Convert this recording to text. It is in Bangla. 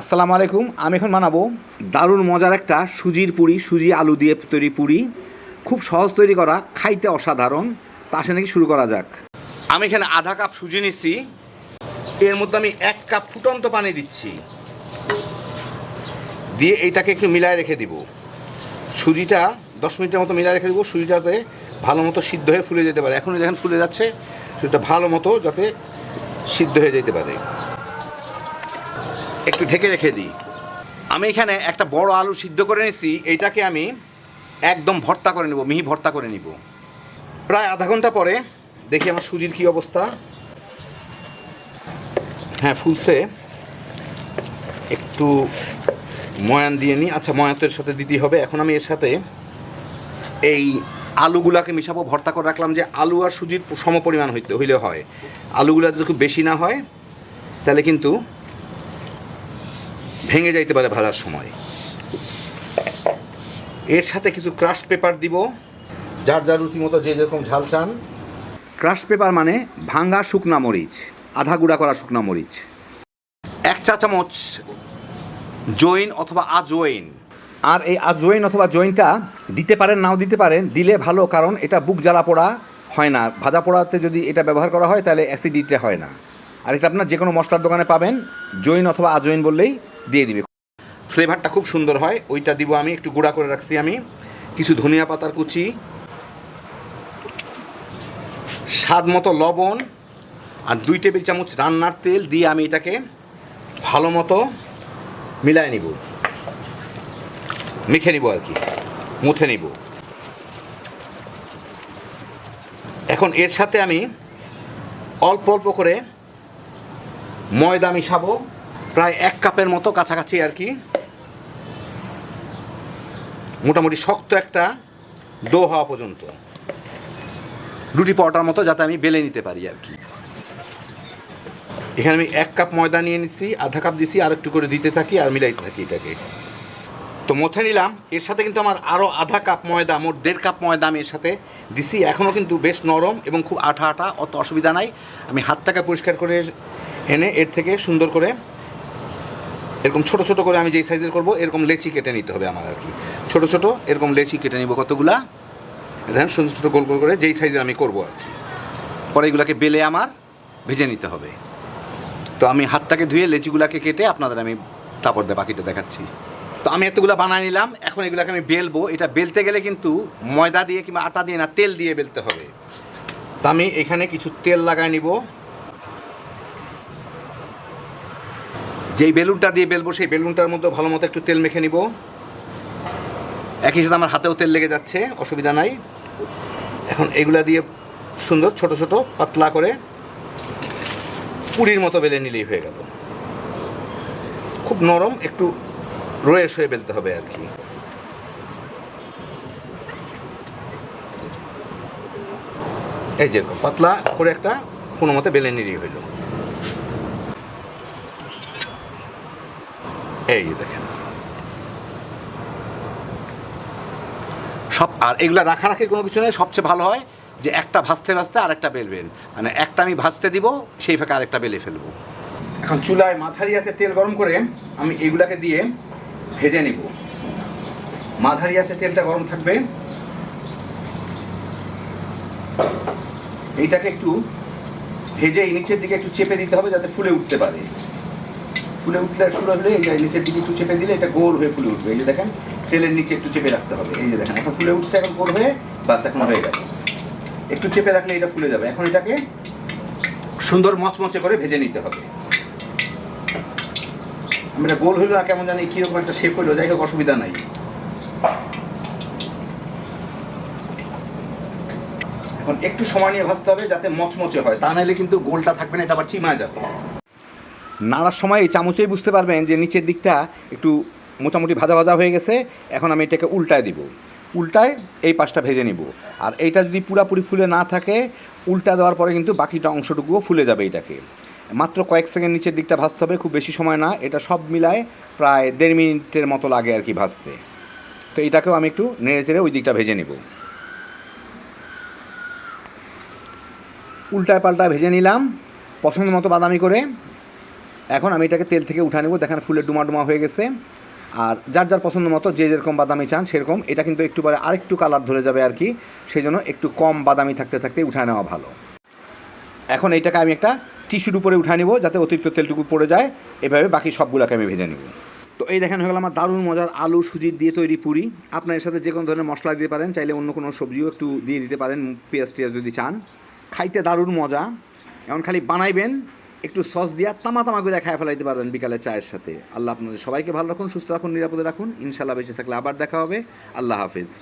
আসসালামু আলাইকুম, আমি এখন বানাবো দারুণ মজার একটা সুজির পুরি, সুজি আলু দিয়ে তৈরি পুরি। খুব সহজ তৈরি করা, খাইতে অসাধারণ। তা আসে নাকি শুরু করা যাক। আমি এখানে আধা কাপ সুজি নিচ্ছি এর মধ্যে আমি এক কাপ ফুটন্ত পানি দিচ্ছি। দিয়ে এইটাকে একটু মিলায় রেখে দিব। সুজিটা দশ মিনিটের মতো মিলায় রেখে দিব, সুজিটাতে ভালো মতো সিদ্ধ হয়ে ফুলে যেতে পারে। এখনই যখন ফুলে যাচ্ছে, সুজিটা ভালো মতো যাতে সিদ্ধ হয়ে যেতে পারে। একটু ঢেকে রেখে দিই। আমি এখানে একটা বড় আলু সিদ্ধ করে নিয়েছি, এইটাকে আমি একদম ভর্তা করে নেব, মিহি ভর্তা করে নিব। প্রায় আধা ঘণ্টা পরে দেখি আমার সুজির কি অবস্থা। হ্যাঁ ফুলছে। একটু ময়ান দিয়ে নিই। আচ্ছা ময়ান তো সাথে দিতেই হবে। এখন আমি এর সাথে এই আলুগুলাকে মিশাবো, ভর্তা করে রাখলাম যে আলু আর সুজির সম পরিমাণ হইতে হইলে হয়। আলুগুলা যদি খুব বেশি না হয়, তাহলে কিন্তু ভেঙে যাইতে পারে ভাজার সময়। এর সাথে কিছু ক্রাশ পেপার দিব যার যার রুচি মতো যে যেরকম ঝাল চান। ক্রাশ পেপার মানে ভাঙ্গা শুকনা মরিচ আধা গুঁড়া করা শুকনা মরিচ। এক চা চামচ জৈন অথবা আজওয়াইন আর এই আজওয়াইন অথবা জৈনটা দিতে পারেন নাও দিতে পারেন দিলে ভালো কারণ এটা বুক জ্বালা পোড়া হয় না। ভাজা পোড়াতে যদি এটা ব্যবহার করা হয় তাহলে অ্যাসিডিটি হয় না। আর এটা আপনার যে কোনো মশলার দোকানে পাবেন জৈন অথবা আজওয়াইন বললেই দিয়ে দিবে। ফ্লেভারটা খুব সুন্দর হয়। ওইটা দিব আমি, একটু গুঁড়া করে রাখছি আমি। কিছু ধনিয়া পাতার কুচি। স্বাদ মতো লবণ আর দুই টেবিল চামচ রান্নার তেল দিয়ে আমি এটাকে ভালো মতো মিলায় নিব। মেখে নিব আর কি। মুথে নিব। এখন এর সাথে আমি অল্প অল্প করে ময়দা মিশাবো। প্রায় এক কাপের মতো কাছাকাছি আর কি। মোটামুটি শক্ত একটা ডো হওয়া পর্যন্ত। রুটি পরোটার মতো যাতে আমি বেলে নিতে পারি আর কি। এখানে আমি এক কাপ ময়দা নিয়ে নিছি, আধা কাপ দিছি, আর একটু করে দিতে থাকি আর মিলাইতে থাকি এটাকে। তো মথে নিলাম। এর সাথে কিন্তু আমার আরও আধা কাপ ময়দা, মোট দেড় কাপ ময়দা আমি এর সাথে দিছি। এখনও কিন্তু বেশ নরম এবং খুব আঠা আঠা, অত অসুবিধা নাই। আমি হাতটাকে পরিষ্কার করে এনে এর থেকে সুন্দর করে এরকম ছোট ছোট করে আমি যেই সাইজের করব, এরকম লেচি কেটে নিতে হবে আমার আর কি। ছোট ছোট, এরকম লেচি কেটে নিব কতগুলা? দেখেন, সুন্দর ছোটো গোল গোল করে যেই সাইজের আমি করব আর কি। পরে এগুলাকে বেলে আমার ভেজে নিতে হবে। তো আমি হাতটাকে ধুয়ে লেচিগুলাকে কেটে আপনাদের আমি তারপর বাকিটা দেখাচ্ছি। তো আমি এতগুলো বানায় নিলাম, এখন এগুলোকে আমি বেলবো। এটা বেলতে গেলে কিন্তু ময়দা দিয়ে কিংবা আটা দিয়ে না, তেল দিয়ে বেলতে হবে। তা আমি এখানে কিছু তেল লাগায় নিব। যেই বেলুনটা দিয়ে বেলবো, সেই বেলুনটার মধ্যে ভালো মতো একটু তেল মেখে নিব। একই সাথে আমার হাতেও তেল লেগে যাচ্ছে, অসুবিধা নাই। এখন এগুলা দিয়ে সুন্দর ছোট ছোট পাতলা করে পুরির মতো বেলে নিলেই হয়ে গেল। খুব নরম, একটু রয়ে শুয়ে বেলতে হবে আর কি। এই যেরকম পাতলা করে একটা কোনো মতে বেলে নিলেই হইল এই দেখেন। সব আর এগুলা রাখারাখির কোনো কিছু নেই, সবচেয়ে ভালো হয় যে একটা ভাজতে ভাজতে আরেকটা বেলবেন মানে একটা আমি ভাজতে দিব, সেই ফাঁকে আরেকটা বেলে ফেলব। এখন চুলায় মাঝারি আছে তেল গরম করে আমি এগুলাকে দিয়ে ভেজে নিব। মাঝারি আছে তেলটা গরম থাকবে। এইটাকে একটু ভেজে নিচের দিকে একটু চেপে দিতে হবে যাতে ফুলে উঠতে পারে। ফুলে উঠলে শুরু হলে এই যে নিচের দিকে একটু চেপে দিলে এটা গোল হয়ে ফুলে উঠবে। এই যে দেখেন, তেলের নিচে একটু চেপে রাখতে হবে। এই যে দেখেন, এখন ফুলে উঠছে, এখন গোল হয়ে বাস এখন হয়ে গেল। একটু চেপে রাখলে এটা ফুলে যাবে। এখন এটাকে সুন্দর মচমচে করে ভেজে নিতে হবে। আমি এটা গোল হইল না, কেমন জানি কীরকম একটা শেপ হইল, যাই হোক, অসুবিধা নাই। এখন একটু সময় নিয়ে ভাজতে হবে যাতে মচমচে হয়। তা নাহলে কিন্তু গোলটা থাকবে না, এটা আবার চিমায় যাবে। নাড়ার সময় এই চামচেই বুঝতে পারবেন যে নিচের দিকটা একটু মোটামুটি ভাজা ভাজা হয়ে গেছে। এখন আমি এটাকে উল্টায় দিব। উল্টায় এই পাশটা ভেজে নিব। আর এইটা যদি পুরাপুরি ফুলে না থাকে, উল্টা দেওয়ার পরে কিন্তু বাকিটা অংশটুকুও ফুলে যাবে এটাকে মাত্র কয়েক সেকেন্ড নিচের দিকটা ভাজতে হবে, খুব বেশি সময় না। এটা সব মিলায় প্রায় দেড় মিনিটের মতো লাগে আর কি ভাজতে। তো এটাকেও আমি একটু নেড়ে চেড়ে ওই দিকটা ভেজে নেব। উল্টায় পাল্টায় ভেজে নিলাম। পছন্দ মতো বাদামি করে। এখন আমি এটাকে তেল থেকে উঠা নেব। দেখেন ফুলের ডুমা ডুমা হয়ে গেছে। আর যার যার পছন্দ মতো, যে যেরকম বাদামি চান সেরকম। এটা কিন্তু একটু পরে আরেকটু কালার ধরে যাবে আর কি। সেই জন্য একটু কম বাদামি থাকতে থাকতে উঠায় নেওয়া ভালো। এখন এইটাকে আমি একটা টিস্যুর উপরে উঠা নিব যাতে অতিরিক্ত তেলটুকু পড়ে যায়। এভাবে বাকি সবগুলোকে আমি ভেজে নেব। তো এই দেখেন হয়ে গেল আমার দারুণ মজার আলু সুজি দিয়ে তৈরি পুরি। আপনার এর সাথে যে কোনো ধরনের মশলা দিতে পারেন, চাইলে অন্য কোনো সবজিও একটু দিয়ে দিতে পারেন পেঁয়াজ টিয়াজ যদি চান। খাইতে দারুণ মজা। এখন খালি বানাইবেন একটু সস দিয়া তামা তামা করে খায় ফেলাইতে পারবেন বিকালে চায়ের সাথে। আল্লাহ আপনাদের সবাইকে ভালো রাখুন, সুস্থ রাখুন, নিরাপদে রাখুন। ইনশাল্লাহ বেঁচে থাকলে আবার দেখা হবে। আল্লাহ হাফিজ।